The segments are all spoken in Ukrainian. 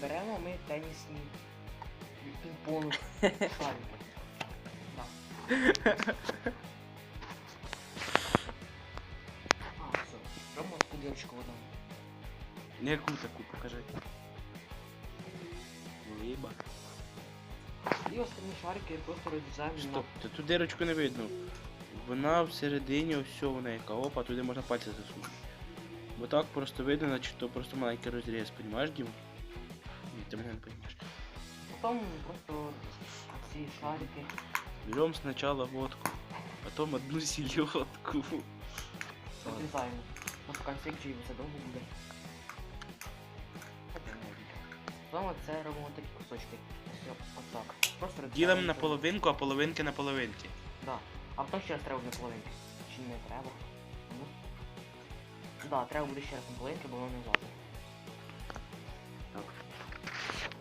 беремо ми тенісні пінг-понг шарики. Да. А, все. Робимо таку дірочку в одному. Яку таку покажи. Ліба. І останні шарики просто розрізаємо на Стоп, та ту дирочку не видно. Вона всередині ось вона яка. Опа, туди можна пальці засунути. Бо так просто видно, наче то просто маленький розріз, понімаєш, Дім? Мене не понімаєш. Потім просто ці шарики. Берем сначала водку, потом одну селедку. Розрізаємо. Ну, поки всіх чуємо, це довго буде. Потім це робимо такі кусочки. Все, отак. Просто Ділимо на половинку, а половинки на половинки. Да. А потім ще раз треба буде половинки. Чи не треба? Ну. Да, треба буде ще раз на половинки, бо воно не влазить.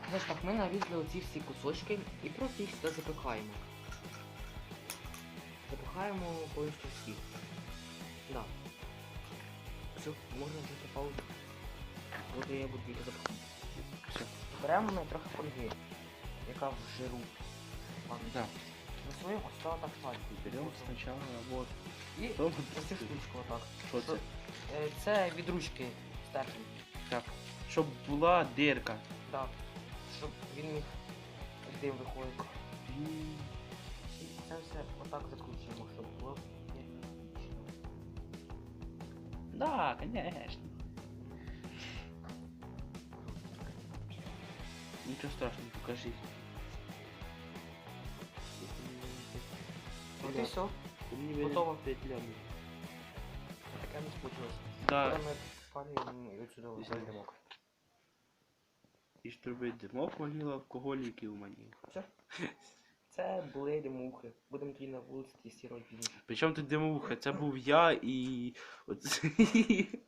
Знаєш так, ми нарізали оці всі кусочки і просто їх сюди запихаємо. Запихаємо повністю всі. Да. Все, можна взяти паузу. Буду я буду їх запихати. Все. Беремо ми трохи фольги, яка в жиру. Ладно. Да. Засуємо ось так так так. Берем сначала водку. І Потом ось цю штучку отак. Що це? Е, Це від ручки стержень. Так. Щоб була дирка. Да. Щоб він міг дим виходити. І це все отак закручуємо, щоб було. Да, конечно. Нічого страшного, покажи. От і все. Готово. Таке не спуталось. Да. Ми спалюємо і отсюди вийдемо. І щоб робити димок валіла, алкоголіків мені. Це були димухи. Будемо тоді на вулиці тестувати пізніше. Причому тут димуха? Це був я і. Оцей.